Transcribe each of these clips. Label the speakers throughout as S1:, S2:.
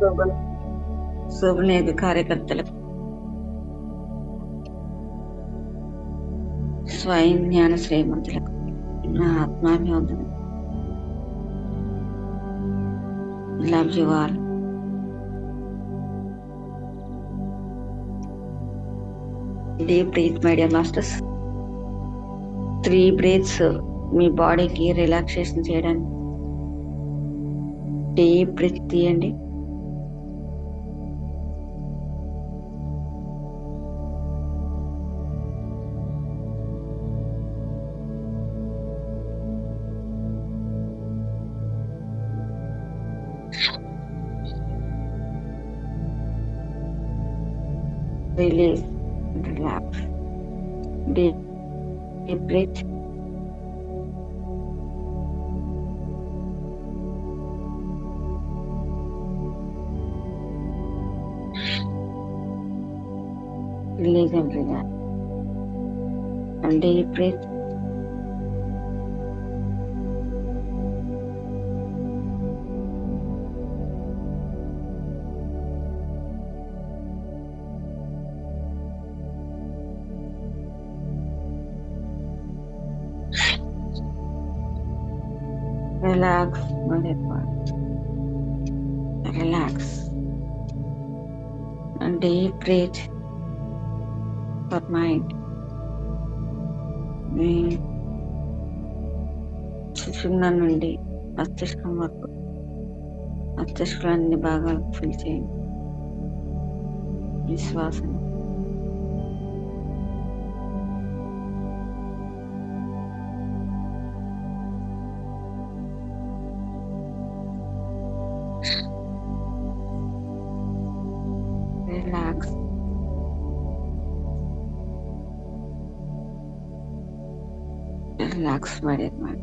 S1: శోభన
S2: కార్యకర్తలకు స్వయం జ్ఞాన శ్రీమంతులకు నా ఆత్మాభివందనం. Love you all deep breath media masters three breaths మీ బాడీకి రిలాక్సేషన్ చేయడానికి. డీప్ బ్రీత్ తీయండి. Release, relax. Deep, deep breath. Release and relax. And deep breath. Relax, my part. Relax. And deep breath for mind. మీ సుషుమ్న నుండి మస్తిష్కం వరకు మస్తిష్కం అన్ని భాగాలు ఫిల్ చేయండి విశ్వాసం relax, my dear man.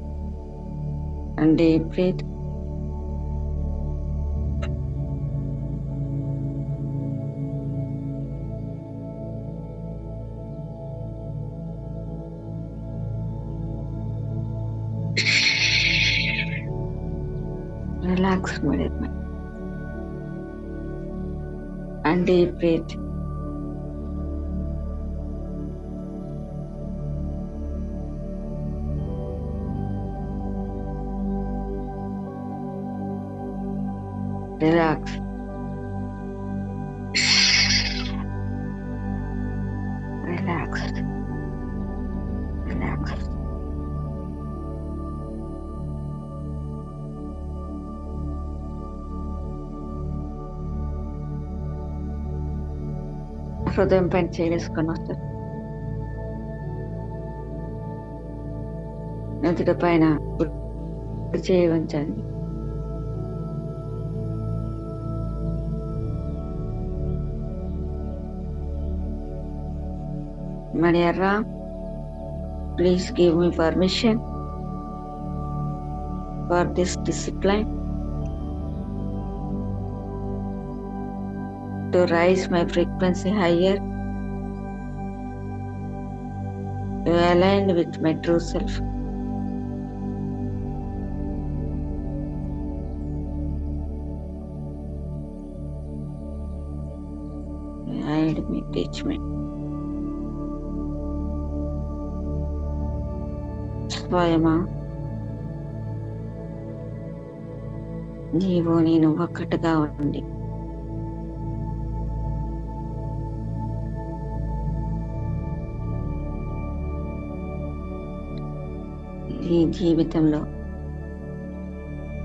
S2: And deep breathe. Relax, my dear man. And deep breathe. Relax. Relaxed. Relaxed. Afrodem pensieri sconosciuti. Mentre pena, riceve un genio. Mariara, please give me permission for this discipline to raise my frequency higher, to align with my true self. Guide me, teach me. స్వయమా? నీవు నేను ఒక్కటిగా ఉండి. ఈ జీవితంలో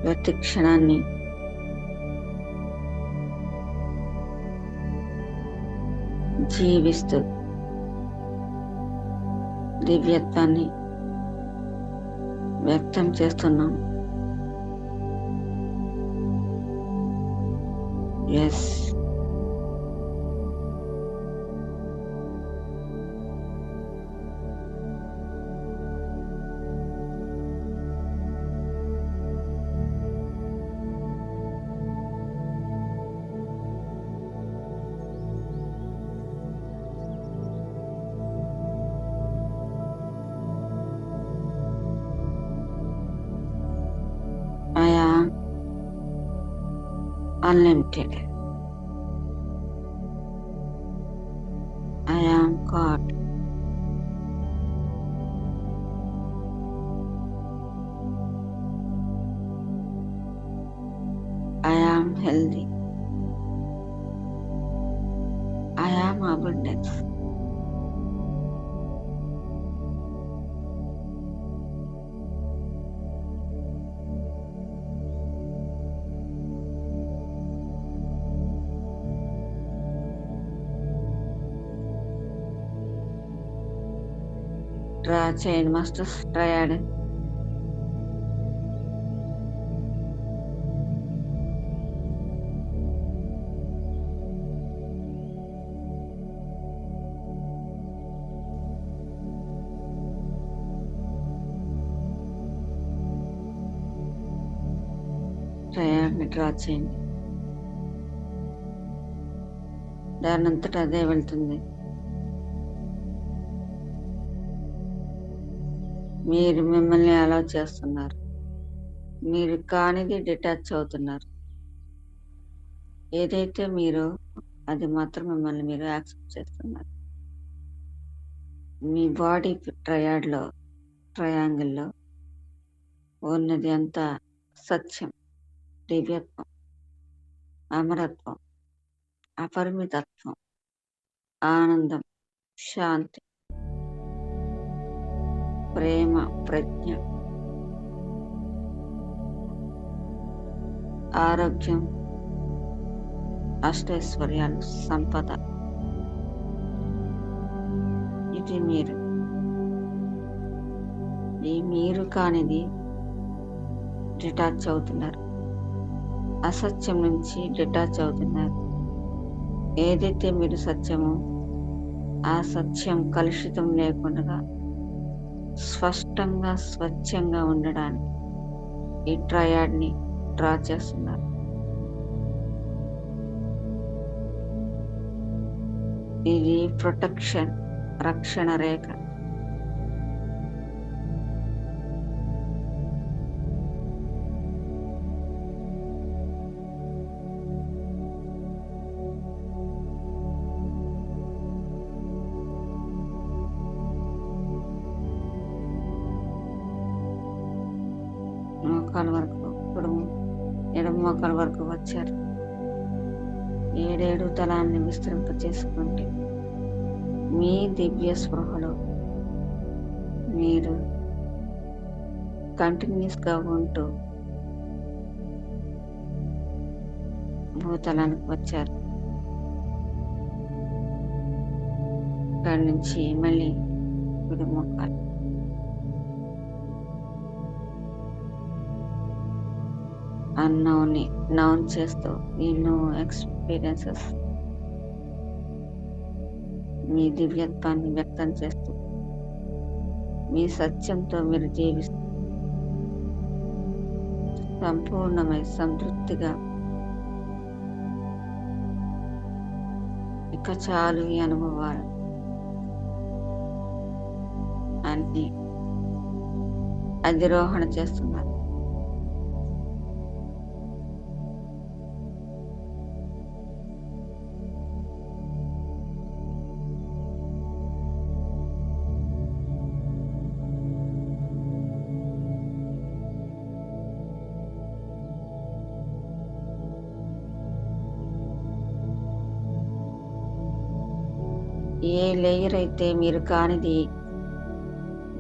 S2: ప్రతి క్షణాన్ని జీవిస్తూ దివ్యత్వాన్ని వ్యక్తం చేస్తున్నాం. Yes unlimited. డ్రా చేయండి మాస్టర్స్ ట్రయాడ్ ట్రయాడ్ని డ్రా చేయండి దాని అంతటా అదే వెళ్తుంది మీరు మిమ్మల్ని అలా చేస్తున్నారు. మీరు కానిది డిటాచ్ అవుతున్నారు. ఏదైతే మీరు అది మాత్రం మిమ్మల్ని మీరు యాక్సెప్ట్ చేస్తున్నారు. మీ బాడీ ట్రయాడ్లో ట్రయాంగిల్లో ఉన్నది అంతా సత్యం దివ్యత్వం అమరత్వం అపరిమితత్వం ఆనందం శాంతి. ప్రేమ ప్రజ్ఞ. ఆరోగ్యం అష్టైశ్వర్యాలు సంపద. ఇది మీరు. ఈ మీరు కానిది డిటాచ్ అవుతున్నారు. అసత్యం నుంచి డిటాచ్ అవుతున్నారు. ఏదైతే మీరు సత్యమో ఆ సత్యం కలుషితం లేకుండా స్పష్టంగా స్వచ్ఛంగా ఉండడానికి ఈ ట్రయాడ్ని డ్రా చేస్తున్నారు. ఇది ప్రొటెక్షన్ రక్షణ రేఖ. మోకాల వరకు ఇప్పుడు ఎడమ మోకాల వరకు వచ్చారు. ఏడేడు తలాన్ని విస్తరింప చేసుకుంటే మీ దివ్య స్పృహలో మీరు కంటిన్యూస్గా ఉంటూ భూతలానికి వచ్చారు. అక్కడి నుంచి మళ్ళీ ఇప్పుడు మొక్కాలి అన్నౌన్ని నౌన్ చేస్తూ ఈ నో ఎక్స్పీరియన్సెస్ మీ దివ్యత్వాన్ని వ్యక్తం చేస్తూ మీ సత్యంతో మీరు జీవిస్తూ సంపూర్ణమై సంతృప్తిగా ఇక చాలు ఈ అనుభవాలు అన్ని అధిరోహణ చేస్తున్నారు. లేయర్ అయితే మీరు కానిది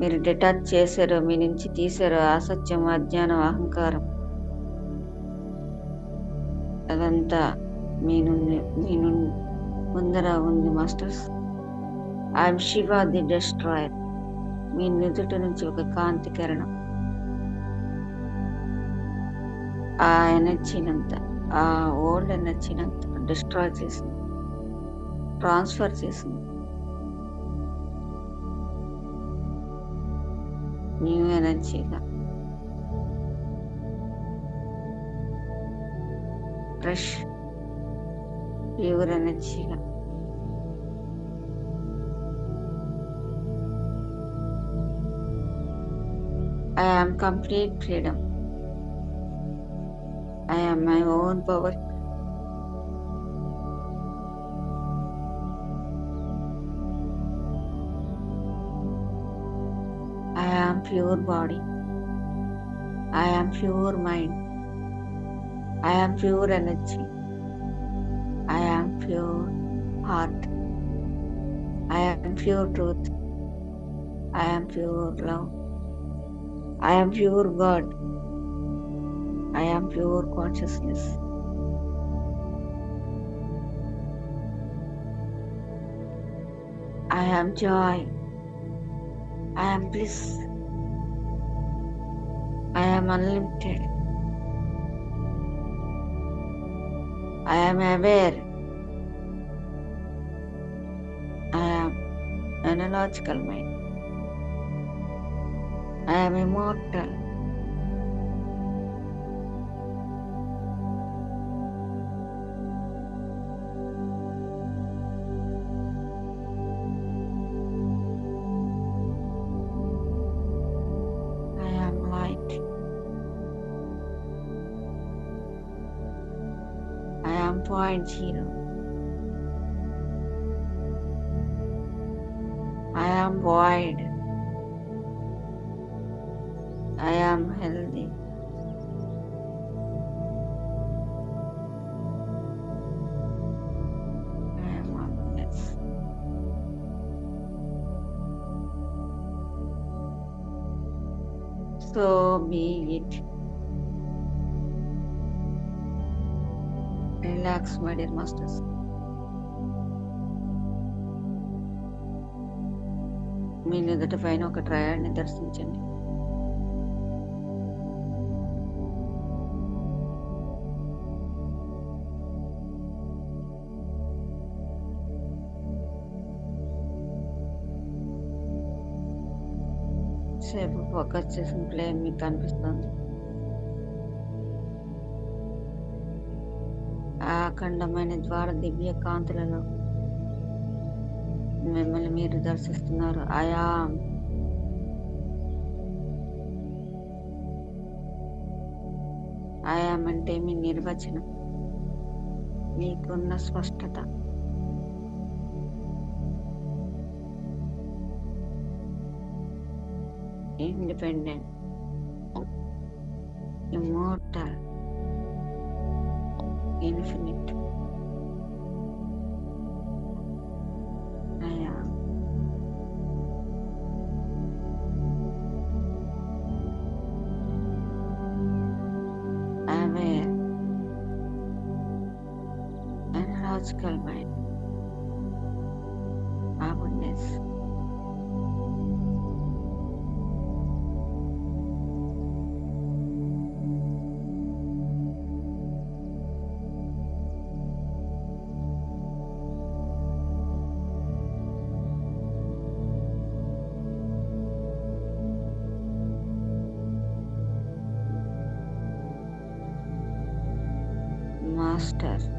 S2: మీరు డిటాచ్ చేశారో మీ నుంచి తీశారు అసత్యం అజ్ఞానం అహంకారం అదంతా మీ నుండి మీ నుండి ముందర ఉంది masters. I am Shiva the destroyer. మీ నుదుటి నుంచి ఒక కాంతి కిరణం. ఆ ఎనర్జీనంత ఆ ఓల్డ్ ఎనర్జీనంత డిస్ట్రాయ్ చేసింది ట్రాన్స్ఫర్ చేసింది. న్యూ ఎనర్జీగా ఫ్రెష్ ప్యూర్ ఎనర్జీగా I am complete freedom. I am my own power Pure body. I am pure mind. I am pure energy. I am pure heart. I am pure truth. I am pure love. I am pure God. I am pure consciousness. I am joy. I am bliss. I am unlimited. I am aware. I am analogical mind. I am immortal. 2.0. I am void. Masters మీ ఎదుట పైన ఒక ట్రయాడ్ని దర్శించండి. సేపు focus చేసిన play మీకు కనిపిస్తుంది. అఖండమైన ద్వార దివ్య కాంతులలో మిమ్మల్ని మీరు దర్శిస్తున్నారు. ఆయా ఆయాం అంటే మీ నిర్వచనం. మీకున్న స్పష్టత. Independent immortal infinite logical mind. Harmonious. Master.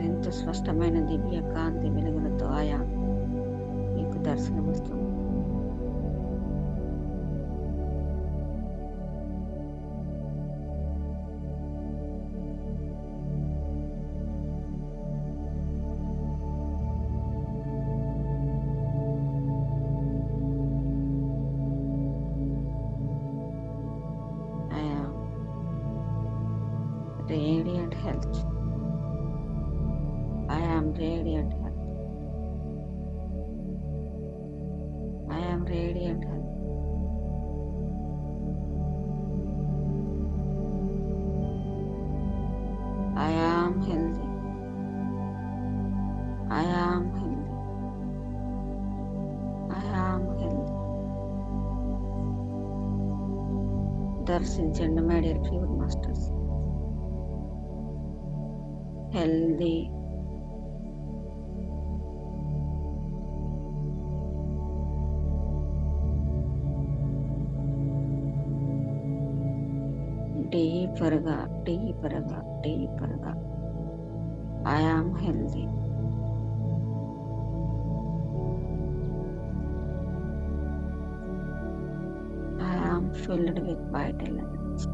S2: మరింత స్పష్టమైన దివ్య కాంతి వెలుగులతో ఆయా మీకు దర్శనమిస్తుంది masters in intermediate fever masters. Healthy. Deeper ga deeperga. i am healthy. Filled with vital energy.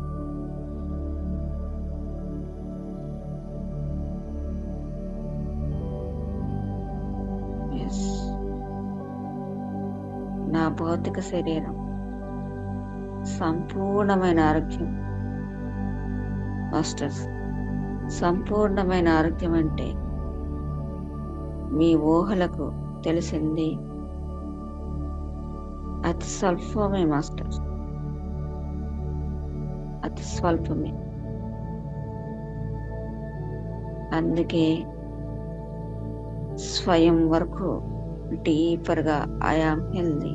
S2: Yes. నా భౌతిక శరీరం సంపూర్ణమైన ఆరోగ్యం మాస్టర్స్ సంపూర్ణమైన ఆరోగ్యం అంటే మీ ఊహలకు తెలిసింది అతి స్వల్పమే మాస్టర్స్ అతి స్వల్పమే. అందుకే స్వయం వరకు డీపర్గా ఐఆమ్ హెల్దీ.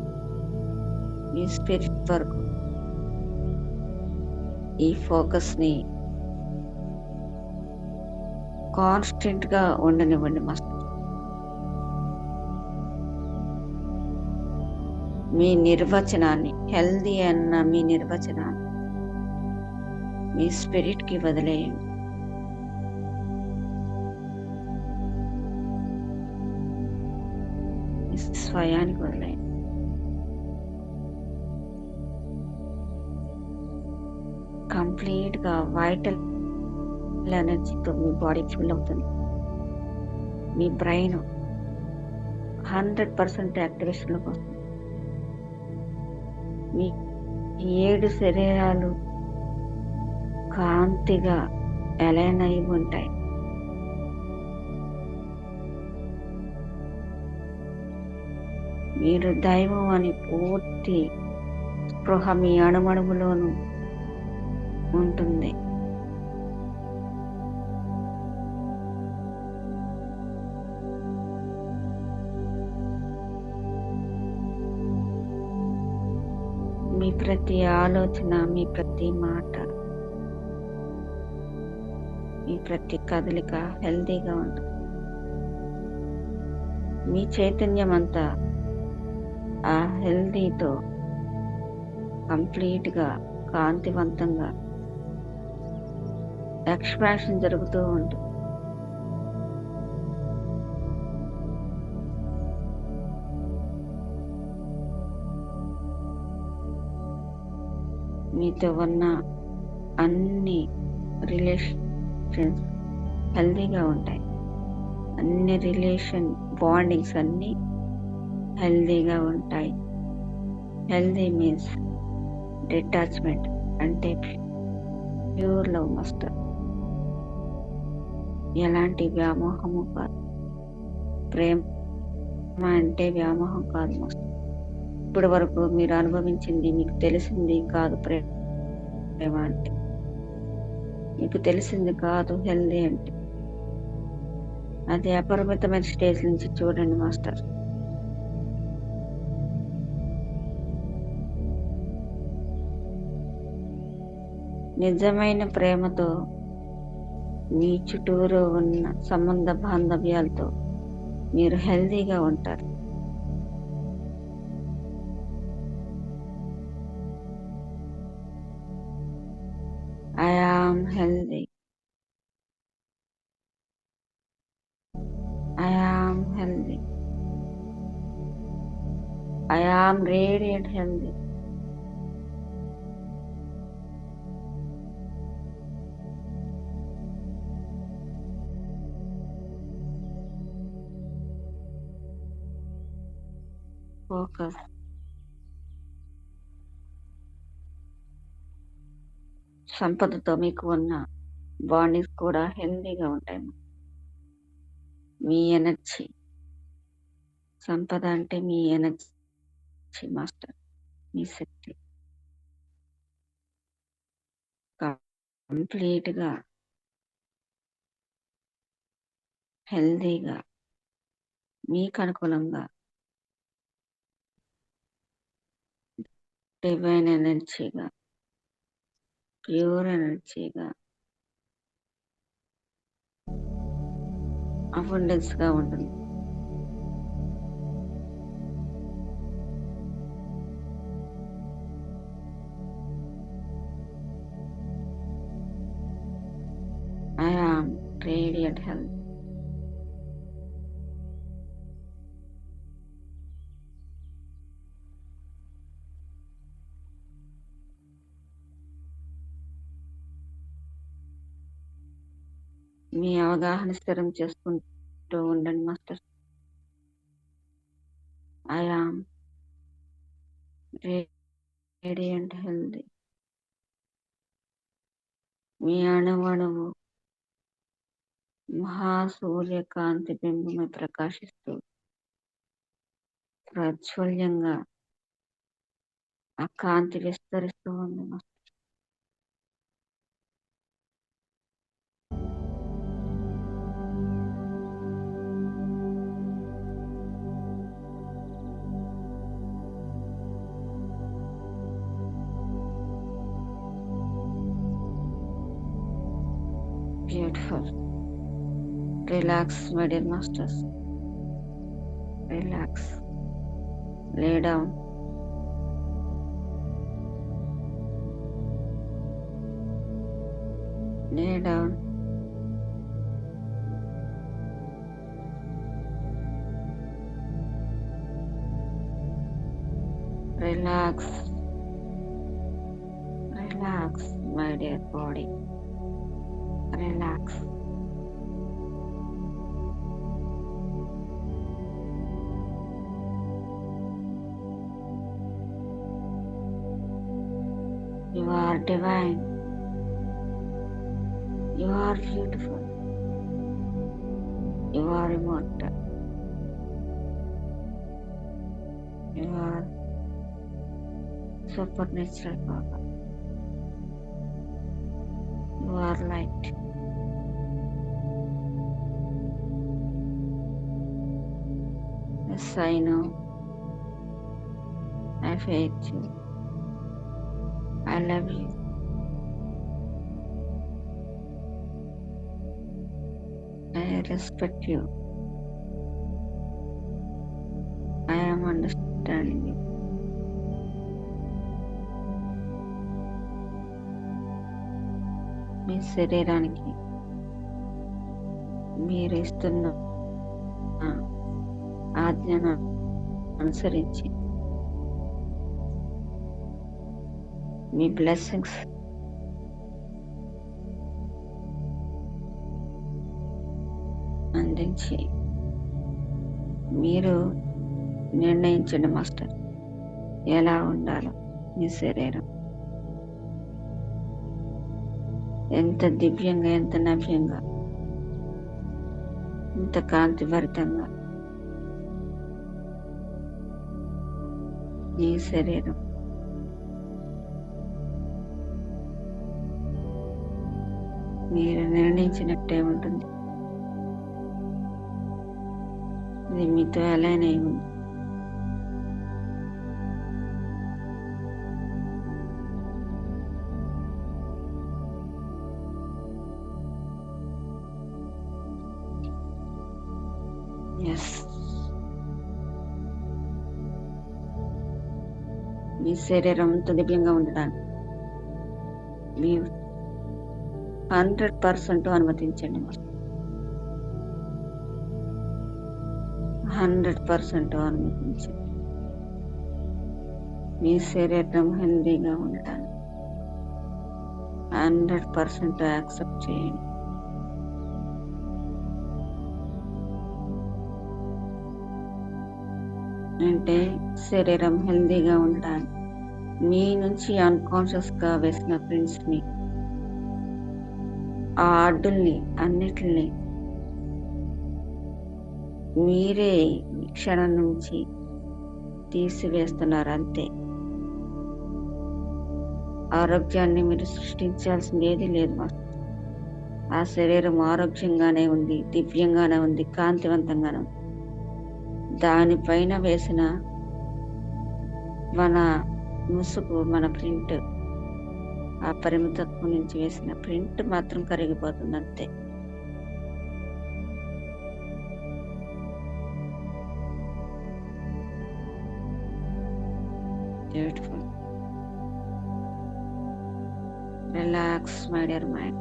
S2: మీ స్పిరిట్ వరకు. ఈ ఫోకస్ని కాన్స్టెంట్గా ఉండనివ్వండి మస్తు మీ నిర్వచనాన్ని హెల్దీ అన్న మీ నిర్వచనాన్ని మీ స్పిరిట్కి వదిలేయండి. స్వయానికి వదిలేయండి. కంప్లీట్గా వైటల్ ఎనర్జీతో మీ బాడీ ఫుల్ అవుతుంది. మీ బ్రెయిన్ హండ్రెడ్ పర్సెంట్ యాక్టివేషన్లోకి వస్తుంది. మీ ఏడు శరీరాలు కాంతిగా ఎలైన్ ఉంటాయి. మీరు దైవం అని పూర్తి స్పృహ మీ అణుమణువులోనూ ఉంటుంది. మీ ప్రతి ఆలోచన మీ ప్రతి మాట మీ ప్రతి కదలిక హెల్దీగా ఉంటుంది. మీ చైతన్యం అంతా ఆ హెల్దీతో కంప్లీట్గా కాంతివంతంగా ఎక్స్పాన్షన్ జరుగుతూ ఉంటుంది. మీతో ఉన్న అన్ని రిలేషన్స్ హెల్తీగా ఉంటాయి. అన్ని రిలేషన్ బాండింగ్స్ అన్నీ హెల్తీగా ఉంటాయి. హెల్తీ మీన్స్ డిటాచ్మెంట్ అంటే ప్యూర్ లవ్ మాస్టర్ ఎలాంటి వ్యామోహము కాదు ప్రేమ అంటే వ్యామోహం కాదు మాస్టర్ ఇప్పటి వరకు మీరు అనుభవించింది మీకు తెలిసింది కాదు ప్రేమ అంటే. మీకు తెలిసింది కాదు హెల్దీ అంటే. అది అపరిమితమైన స్టేజ్ నుంచి చూడండి మాస్టర్. నిజమైన ప్రేమతో మీ చుట్టూరు ఉన్న సంబంధ బాంధవ్యాలతో మీరు హెల్దీగా ఉంటారు. సంపదతో మీకు ఉన్న బాండింగ్స్ కూడా హెల్దీగా ఉంటాయి మీ ఎనర్జీ. సంపద అంటే మీ ఎనర్జీ మాస్టర్. మీ శక్తి. కంప్లీట్గా. హెల్దీగా. మీకు అనుకూలంగా. డివైన్ ఎనర్జీగా. ప్యూర్ ఎనర్జీగా అబుండెన్స్గా ఉంటుంది ఐ am radiant health. మీ అవగాహన స్థిరం చేసుకుంటూ ఉండండి master. I am radiant healthy మీ అణువణువు మహాసూర్యకాంతి బింబమై ప్రకాశిస్తూ ప్రాచుర్యంగా ఆ కాంతి విస్తరిస్తూ ఉంది Relax, mm. my dear masters. Relax. Lay down. Lay down. Relax. Relax, my dear body. Relax. Divine. You are beautiful. You are immortal. You are supernatural power. You are light. Yes, I know. I hate you. I love you. I respect you. I am understanding you. మీ శరీరానికి మీరు ఇస్తున్న ఆజ్ఞను అనుసరించి మీ blessings అందించి మీరు నిర్ణయించండి master. ఎలా ఉండాలో మీ శరీరం. ఎంత దివ్యంగా ఎంత నవ్యంగా ఎంత కాంతిభరితంగా నీ శరీరం. మీరు నిర్ణయించినట్టే ఉంటుంది. ఇది మీతో ఎలానే ఉంది ఎస్ మీ శరీరం అంత దివ్యంగా ఉండడానికి మీ హండ్రెడ్ పర్సెంట్ అనుమతించండి హండ్రెడ్ పర్సెంట్ అనుమతించండి. మీ శరీరం హెల్దీగా ఉండటానికి హండ్రెడ్ పర్సెంట్ యాక్సెప్ట్ చేయండి. అంటే శరీరం హెల్దీగా ఉండడానికి మీ నుంచి అన్కాన్షియస్గా వేసిన ఫ్రెండ్స్ని ఆ అడ్డుల్ని అన్నిటిని మీరే ఈ క్షణం నుంచి తీసివేస్తున్నారు అంతే. ఆరోగ్యాన్ని మీరు సృష్టించాల్సింది ఏది లేదు మాస్టర్. ఆ శరీరం ఆరోగ్యంగానే ఉంది దివ్యంగానే ఉంది కాంతివంతంగానే ఉంది. దానిపైన వేసిన మన ముసుగు మన ప్రింట్ ఆ పరిమితత్వం నుంచి వేసిన ప్రింట్ మాత్రం కరిగిపోతుంది అంతే. Beautiful relax my dear mind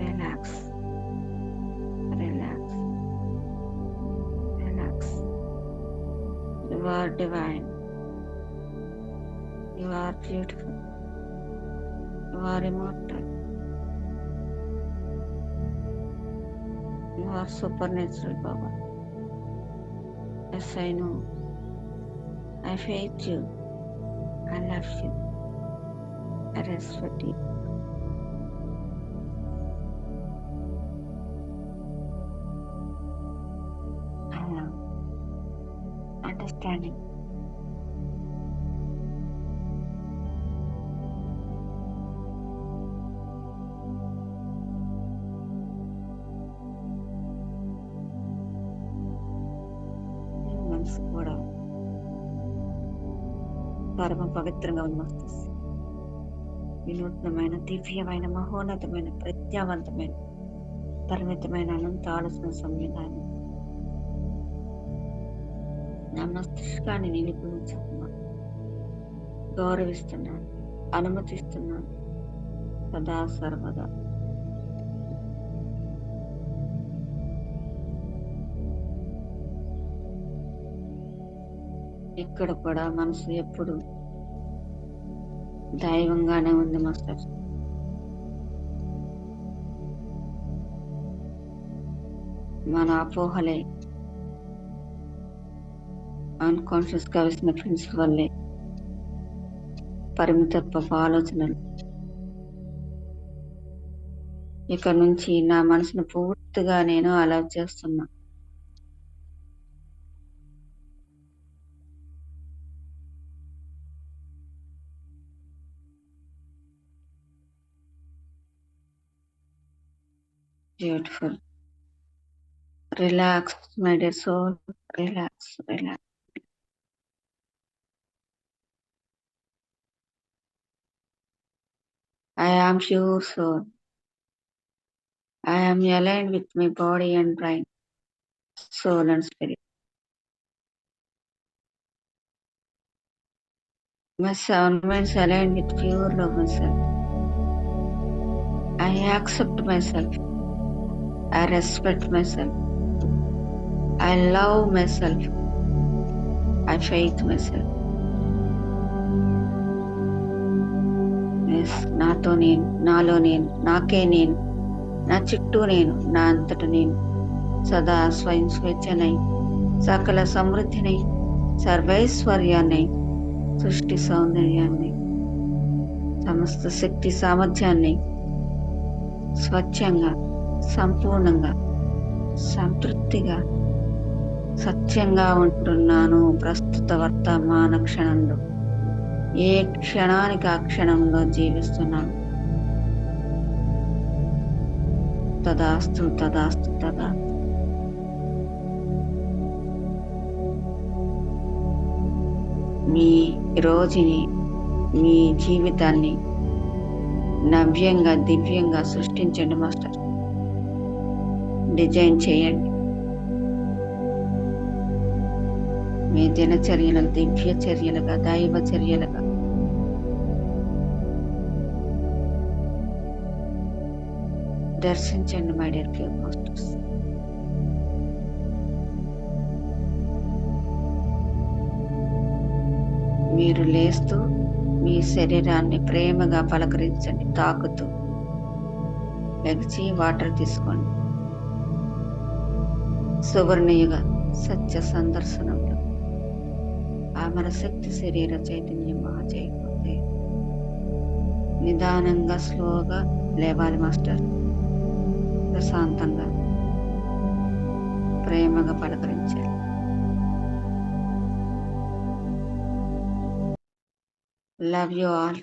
S2: relax relax relax you are divine you are beautiful Marimata. You are supernatural, Baba. Yes, I know. I faith you. I love you. I respect you. I am understanding. నీ కూడా పరమ పవిత్రంగా ఉన్న వినూత్నమైన దివ్యమైన మహోన్నతమైన ప్రజ్ఞావంతమైన పరిమితమైన అనంత ఆలోచన సంవిధానం. నా మస్తిష్కాన్ని నిలిపించుకున్నా గౌరవిస్తున్నాను అనుమతిస్తున్నాను. సదా సర్వదా. ఇక్కడ కూడా మనసు ఎప్పుడు దైవంగానే ఉంది మాస్టర్. మన అపోహలే అన్కాన్షియస్గా వేసిన ఫ్రెండ్స్ వల్లే పరిమితత్వ ఆలోచనలు. ఇక్కడ నుంచి నా మనసును పూర్తిగా నేను అలా చేస్తున్నా. Beautiful. Relax, my dear soul. Relax, relax. I am sure, soul. I am aligned with my body and brain, soul and spirit. My surroundings aligned with pure love and self. I accept myself. I respect myself. I love myself. I faith myself. Yes నాతో నేను నాలో నేను నాకే నేను నా చుట్టూ నేను నా అంతట నేను సదా స్వయం స్వేచ్ఛనై సకల సమృద్ధినై సర్వైశ్వర్యాన్ని సృష్టి సౌందర్యాన్ని సమస్త శక్తి సామర్థ్యాన్ని స్వచ్ఛంగా సంపూర్ణంగా సంతృప్తిగా సత్యంగా ఉంటున్నాను ప్రస్తుత వర్తమాన క్షణంలో. ఏ క్షణానికి ఆ క్షణంలో జీవిస్తున్నాను? తదాస్తు తదాస్తు తదా. మీ రోజుని మీ జీవితాన్ని నవ్యంగా దివ్యంగా సృష్టించండి మాస్టర్. డిజైన్ చేయండి. మీ దినచర్యలు దివ్య చర్యలుగా దైవ చర్యలుగా. దర్శించండి మై డియర్ ప్యూర్ మాస్టర్స్ మీరు లేస్తూ మీ శరీరాన్ని ప్రేమగా పలకరించండి తాకుతూ. లెగిచి వాటర్ తీసుకోండి. సువర్ణయుగ సత్య సందర్శనంలో. ఆమర శక్తి శరీర చైతన్యం చేయకపోతే నిదానంగా స్లోగా లేవాలి మాస్టర్. ప్రశాంతంగా ప్రేమగా పలకరించాలి. Love you all